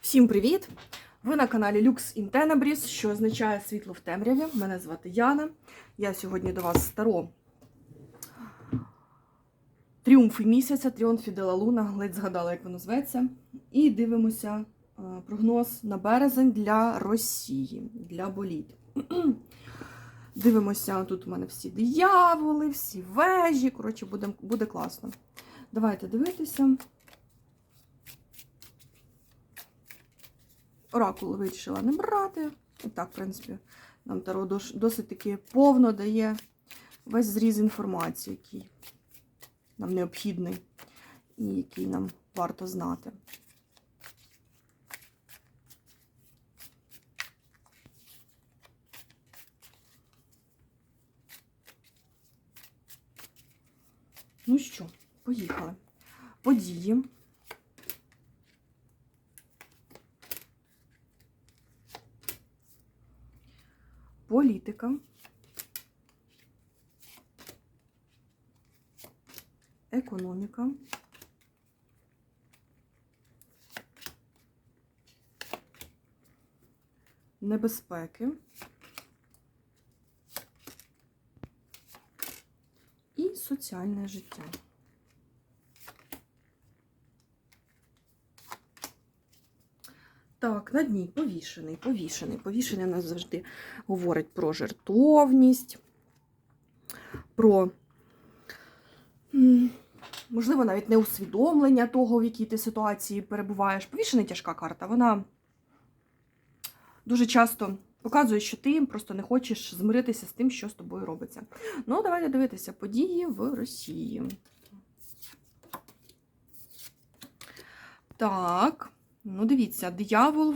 Всім привіт! Ви на каналі Lux in Tenebris, що означає світло в темряві. Мене звати Яна. Я сьогодні до вас старо Тріумфи місяця, Тріумфі Дела Луна, ледь згадала, як воно зветься. І дивимося е, прогноз на березень для Росії, для боліт. Дивимося, тут у мене всі дияволи, всі вежі. Коротше, буде, буде класно. Давайте дивитися. Оракул вирішила не брати. І так, в принципі, нам Таро дос- досить таки повно дає весь зріз інформації, який нам необхідний і який нам варто знати. Ну що, поїхали. Події. Політика, економіка, небезпеки. І соціальне життя. Так, на дні повішений, повішений. Повішений нас завжди говорить про жертовність, про, можливо, навіть не усвідомлення того, в якій ти ситуації перебуваєш. Повішений тяжка карта. Вона дуже часто показує, що ти просто не хочеш змиритися з тим, що з тобою робиться. Ну, давайте дивитися події в Росії. Так. Ну, дивіться, диявол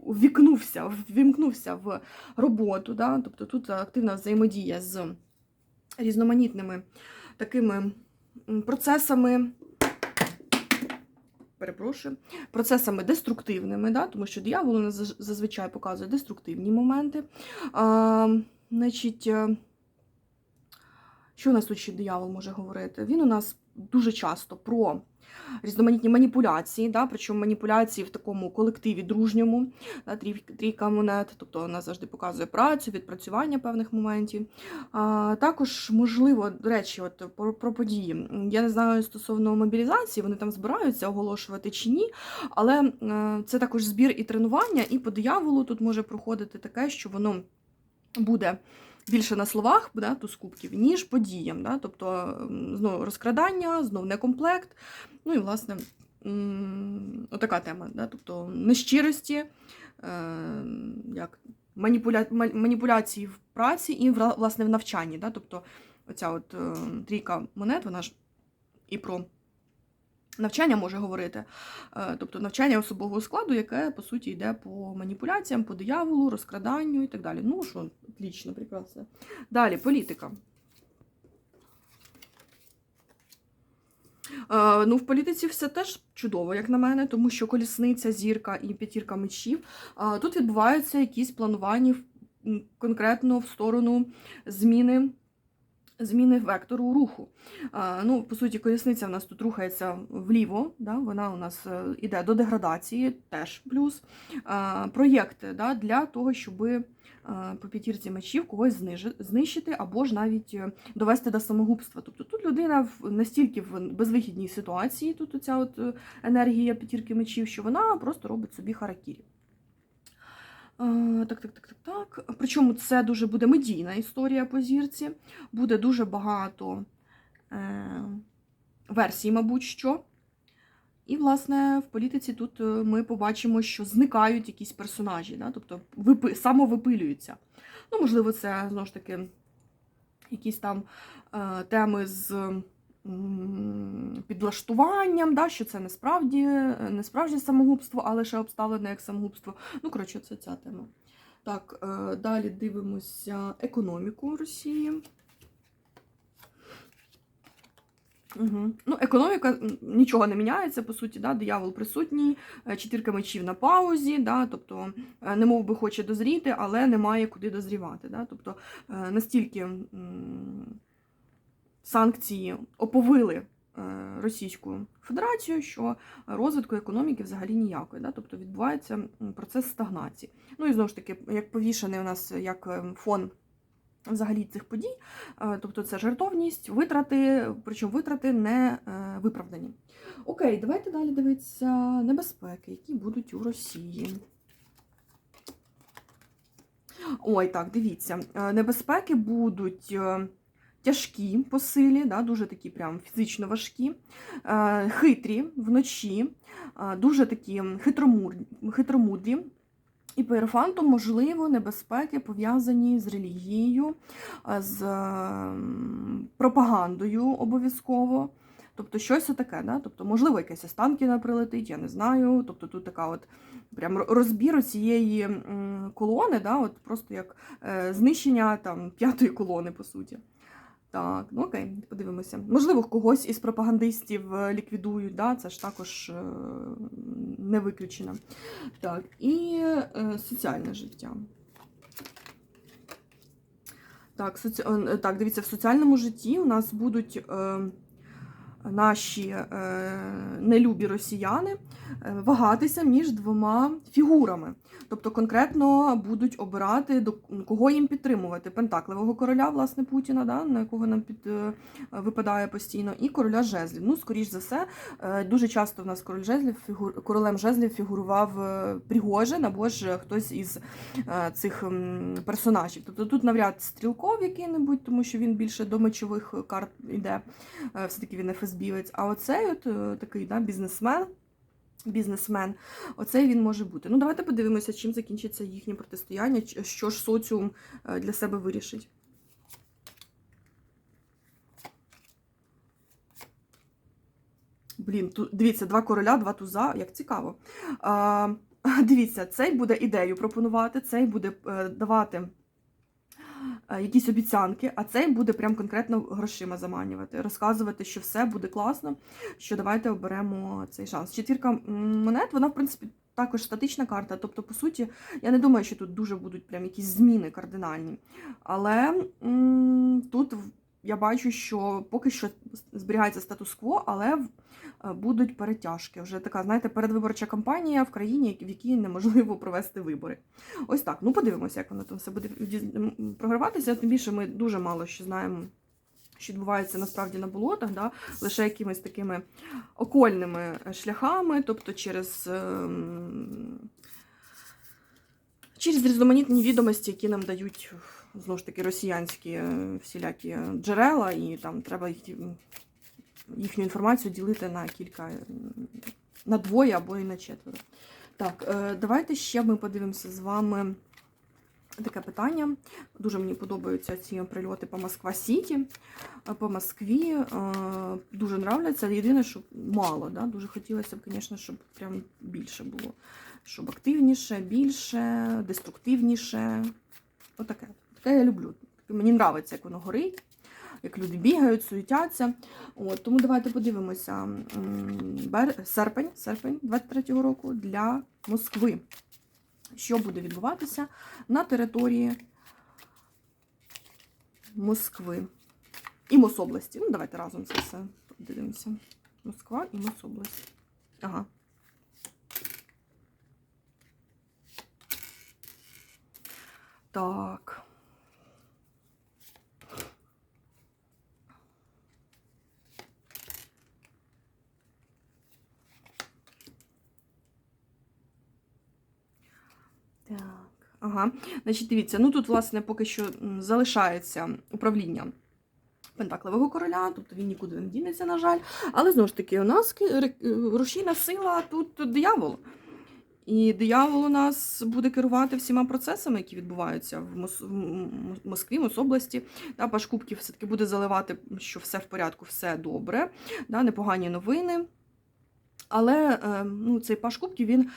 ввікнувся, ввімкнувся в роботу. Да? Тобто тут активна взаємодія з різноманітними такими процесами. Перепрошую, процесами деструктивними, да? тому що диявол зазвичай показує деструктивні моменти. А, значить, е, що у нас тут ще диявол може говорити? Він у нас дуже часто про різноманітні маніпуляції, да, причому маніпуляції в такому колективі дружньому, да, трійка монет, тобто вона завжди показує працю, відпрацювання певних моментів. А, також, можливо, до речі, от про, про події. Я не знаю стосовно мобілізації, вони там збираються оголошувати чи ні, але е, це також збір і тренування, і по дияволу тут може проходити таке, що воно буде більше на словах, да, туз кубків, ніж по діям. Да? Тобто м, знову розкрадання, знов некомплект. Ну і, власне, отака тема. Да? Тобто нещирості, е, як маніпуля... маніпуляції в праці і власне в навчанні. Да? Тобто оця от е, трійка монет, вона ж і про навчання може говорити. Е, Тобто навчання особового складу, яке по суті йде по маніпуляціям, по дияволу, розкраданню і так далі. Ну що, отлично, прекрасно. Далі, політика. Е, Ну, в політиці все теж чудово, як на мене, тому що колісниця, зірка і п'ятірка мечів. е, Тут відбуваються якісь планування конкретно в сторону зміни. Зміни вектору руху. Ну, по суті, колісниця в нас тут рухається вліво, да, вона у нас е, іде до деградації, теж плюс. Проєкти да, для того, щоб по п'ятірці мечів когось знищити або ж навіть е, довести до самогубства. Тобто тут людина в настільки в безвихідній ситуації, тут оця от е, енергія п'ятірки мечів, що вона просто робить собі харакірі. Е, Так, так, так, так, так. Причому це дуже буде медійна історія по зірці. Буде дуже багато е, версій, мабуть, що. І, власне, в політиці тут е, ми побачимо, що зникають якісь персонажі, да? тобто випи, самовипилюються. Ну, можливо, це знову ж таки якісь там е, теми з підлаштуванням, да? що це не не справжнє самогубство, а лише обставлене як самогубство. Ну, коротше, це ця тема. Так, е, далі дивимося економіку Росії. Угу. Ну, економіка нічого не міняється, по суті, да? диявол присутній, е, чотирка мечів на паузі, да? тобто е, не мов би хоче дозріти, але немає куди дозрівати. Да? Тобто настільки санкції оповили е, Російську Федерацію, що розвитку економіки взагалі ніякої. Да? Тобто відбувається процес стагнації. Ну і знову ж таки, як повішений у нас як е, фон взагалі цих подій, е, тобто це жертовність, витрати, причому витрати не виправдані. Окей, давайте далі дивитися небезпеки, які будуть у Росії. Ой, так, дивіться, небезпеки будуть тяжкі по силі, да, дуже такі прям фізично важкі, е, хитрі вночі, е, дуже такі хитромудрі. І по Єрофанту, можливо, небезпеки пов'язані з релігією, е, з пропагандою обов'язково. Тобто щось таке, да? тобто, можливо, якесь Останкіна прилетить, я не знаю. Тобто тут така от прям розбір цієї колони, да? от просто як знищення там п'ятої колони, по суті. Так, ну окей, подивимося. Можливо, когось із пропагандистів е, ліквідують, да? це ж також е, не виключено. Так, і е, соціальне життя. Так, соці... так, дивіться, в соціальному житті у нас будуть наші е, нелюбі росіяни е, вагатися між двома фігурами. Тобто конкретно будуть обирати, до кого їм підтримувати. Пентакливого короля, власне, Путіна, да, на якого нам під, е, випадає постійно, і короля жезлів. Ну, скоріш за все, дуже часто в нас король жезлів, фігур, королем жезлів фігурував Пригожин або ж хтось із цих персонажів. Тобто тут навряд стрілков який-небудь, тому що він більше до мечових карт йде, все-таки він ФСБівець. А оцей от е, такий да, бізнесмен. Бізнесмен, оцей він може бути. Ну, давайте подивимося, чим закінчиться їхнє протистояння, що ж соціум е, для себе вирішить. Блін, тут дивіться, два короля, два туза, як цікаво. А, дивіться, цей буде ідею пропонувати, цей буде е, давати е, якісь обіцянки, а цей буде прям конкретно грошима заманювати, розказувати, що все буде класно, що давайте оберемо цей шанс. Четвірка монет, вона, в принципі, також статична карта. Тобто, по суті, я не думаю, що тут дуже будуть прям якісь зміни кардинальні. Але м, тут в- я бачу, що поки що зберігається статус-кво, але е, будуть перетяжки. Вже така, знаєте, передвиборча кампанія в країні, в якій неможливо провести вибори. Ось так. Ну, подивимося, як воно там все буде програватися. Тим більше ми дуже мало що знаємо. Що відбувається насправді на болотах, да? лише якимись такими окольними шляхами, тобто через, ем, через різноманітні відомості, які нам дають знову ж таки росіянські е, всілякі джерела, і там треба їх- їхню інформацію ділити на кілька, на двоє або і на четверо. Так, е, давайте ще ми подивимося з вами таке питання. Дуже мені подобаються ці прильоти по Москва Сіті, е, по Москві. Дуже нравляться. Єдине, що мало. Да? Дуже хотілося б, звісно, щоб прям більше було. Щоб активніше, більше, деструктивніше. Отаке. Таке я люблю. Мені подобається, як воно горить, як люди бігають, суетяться. От, тому давайте подивимося. Серпень, серпень 23-го року для Москви. Що буде відбуватися на території Москви і Мособласті. Ну, давайте разом це все подивимося. Москва і Мособласть. Ага. Так. Так. Ага. Значить, дивіться, ну тут, власне, поки що залишається управління Пентакливого короля, тобто він нікуди не дінеться, на жаль. Але знову ж таки, у нас рушійна сила тут диявол. І диявол у нас буде керувати всіма процесами, які відбуваються в, Мос... в Москві, Мособласті. Да, Паш Кубків все-таки буде заливати, що все в порядку, все добре, да, непогані новини. Але е, ну, цей Паш Кубків, він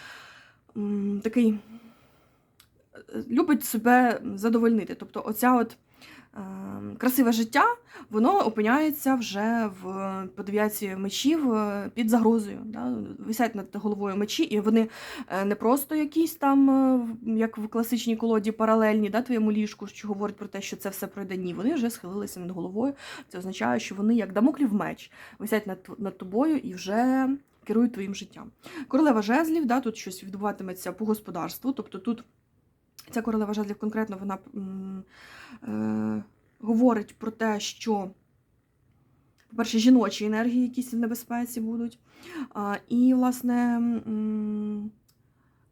такий е, любить себе задовольнити. Тобто, оця от красиве життя, воно опиняється вже в дев'ятці мечів е, під загрозою. Да? Висять над головою мечі, і вони е, не просто якісь там, е, як в класичній колоді, паралельні да, твоєму ліжку, що говорить про те, що це все пройде. Ні, вони вже схилилися над головою. Це означає, що вони як дамоклів меч висять над, над тобою і вже керують твоїм життям. Королева жезлів, да, тут щось відбуватиметься по господарству, тобто тут ця королева жезлів конкретно вона е, говорить про те, що, по-перше, жіночі енергії якісь в небезпеці будуть. А, і, власне,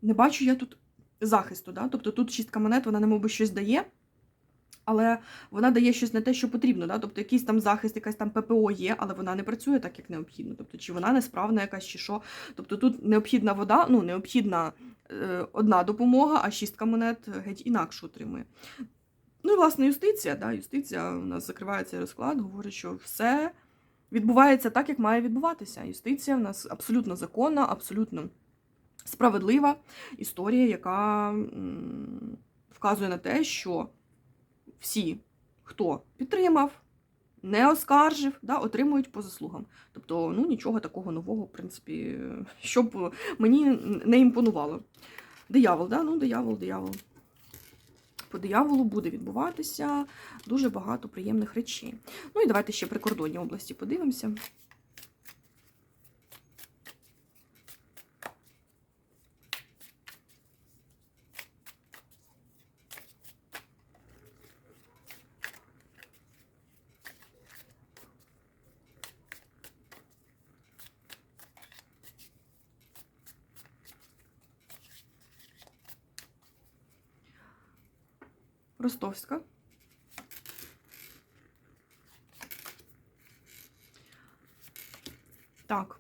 не бачу я тут захисту. Да? Тобто тут шістка монет, вона немов би щось дає. Але вона дає щось не те, що потрібно. Да? Тобто якийсь там захист, якась там ППО є, але вона не працює так, як необхідно. Тобто, чи вона несправна якась, чи що. Тобто тут необхідна вода, ну необхідна одна допомога, а шістка монет геть інакше отримує. Ну і власне юстиція. Да? Юстиція у нас закриває цей розклад, говорить, що все відбувається так, як має відбуватися. Юстиція в нас абсолютно законна, абсолютно справедлива історія, яка вказує на те, що всі, хто підтримав, не оскаржив, да, отримують по заслугам. Тобто, ну нічого такого нового, в принципі, щоб мені не імпонувало. Диявол, да? ну диявол, диявол. По дияволу буде відбуватися дуже багато приємних речей. Ну і давайте ще прикордонні області подивимося. Ростовська. Так.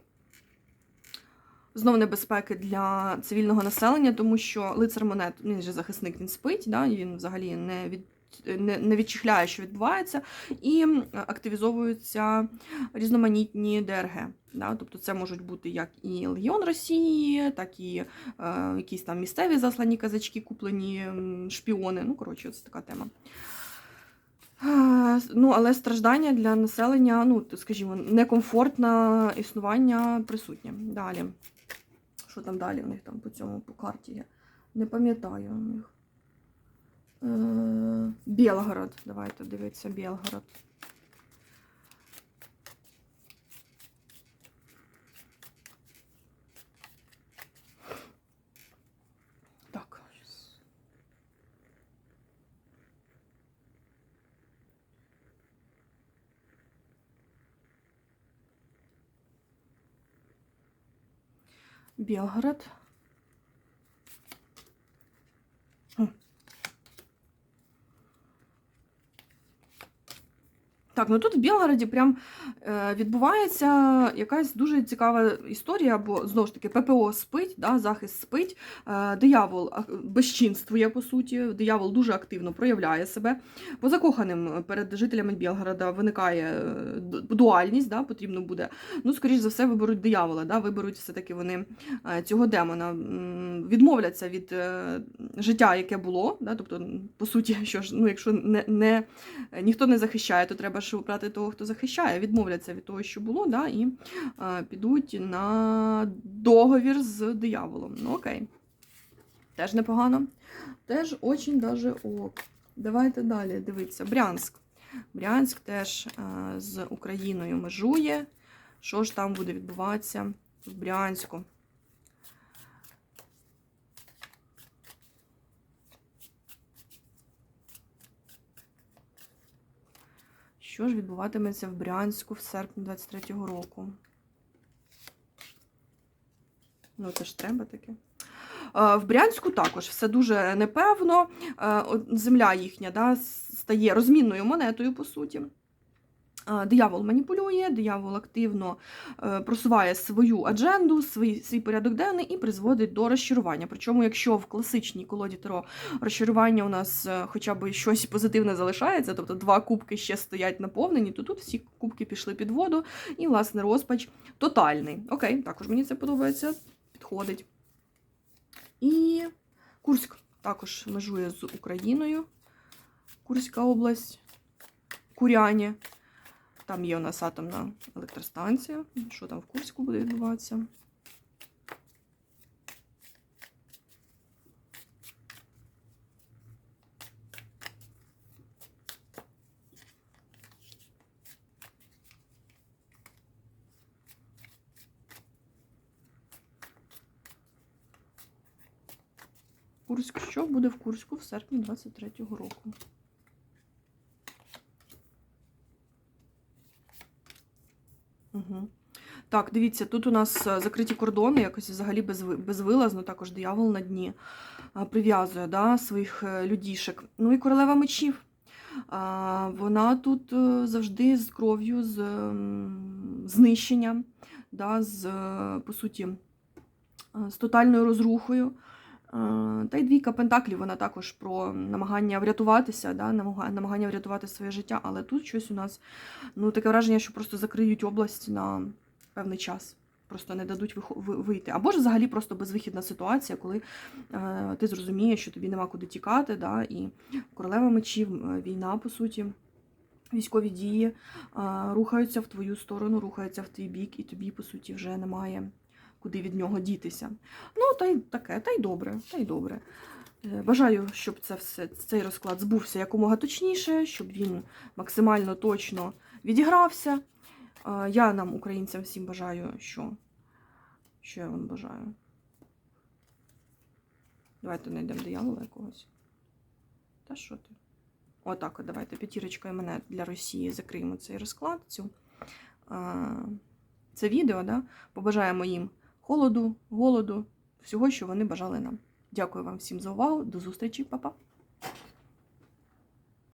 Знов небезпеки для цивільного населення, тому що лицар монет, він же захисник, він спить, да, він взагалі не від. Не, не відчихляє, що відбувається, і активізовуються різноманітні ДРГ. Да? Тобто це можуть бути як і Легіон Росії, так і е, якісь там місцеві заслані казачки, куплені шпіони. Ну, коротше, це така тема. Ну, але страждання для населення, ну, скажімо, некомфортне існування присутнє. Далі. Що там далі у них там по цьому по карті? Я не пам'ятаю у них. Е, Білгород. Давайте дивитися Білгород. Так. щас. Так, ну тут в Білгороді прям е, відбувається якась дуже цікава історія, бо знову ж таки ППО спить, да, захист спить, е, диявол безчинствує, по суті, диявол дуже активно проявляє себе. По закоханим перед жителями Білгорода виникає е, дуальність, да, потрібно буде. Ну, скоріш за все, виберуть диявола, да, виберуть все-таки вони е, цього демона, відмовляться від е, життя, яке було. Да, тобто, по суті, що ж, ну, якщо не, не, ніхто не захищає, то треба ж обрати того, хто захищає, відмовляться від того, що було, да, і е, підуть на договір з дияволом. Ну, окей. Теж непогано. Теж очень даже ок. Давайте далі дивитися. Брянськ. Брянськ теж е, з Україною межує. Що ж там буде відбуватися в Брянську? Що ж відбуватиметься в Брянську в серпні 23-го року? Ну, це ж треба таке. В Брянську також все дуже непевно. Земля їхня да, стає розмінною монетою, по суті. Е, Диявол маніпулює, диявол активно е, просуває свою адженду, свій, свій порядок денний і призводить до розчарування. Причому, якщо в класичній колоді Таро розчарування у нас е, хоча б щось позитивне залишається, тобто два кубки ще стоять наповнені, то тут всі кубки пішли під воду, і, власне, розпач тотальний. Окей, також мені це подобається, підходить. І Курськ також межує з Україною. Курська область. Куряні. Там є у нас атомна електростанція. Що там в Курську буде відбуватися? Курськ, що буде в Курську в серпні 23-го року? Угу. Так, дивіться, тут у нас е, закриті кордони, якось взагалі безви- безвилазно, також диявол на дні прив'язує да, своїх е, людішек. Ну і королева мечів. Вона тут е, завжди з кров'ю, з знищенням, да, з, е, по суті, е, з тотальною розрухою. Е, Та й двійка пентаклів, вона також про намагання врятуватися, да, намагання врятувати своє життя, але тут щось у нас ну, таке враження, що просто закриють область на певний час. Просто не дадуть вийти. Або ж взагалі просто безвихідна ситуація, коли е, ти зрозумієш, що тобі нема куди тікати, да, і королева мечів, е, війна, по суті, військові дії е, рухаються в твою сторону, рухаються в твій бік, і тобі, по суті, вже немає куди від нього дітися. Ну, та й таке, та й добре, та й добре. Е, Бажаю, щоб це все, цей розклад збувся якомога точніше, щоб він максимально точно відігрався. Е, Я нам, українцям, всім бажаю, що. Що я вам бажаю? Давайте знайдемо диявола якогось. Та що ти? Отак, от давайте п'ятірочкою мене для Росії закриємо цей розклад. Цю, це відео, да? Побажаємо їм холоду, голоду, всього, що вони бажали нам. Дякую вам всім за увагу. До зустрічі, па-па!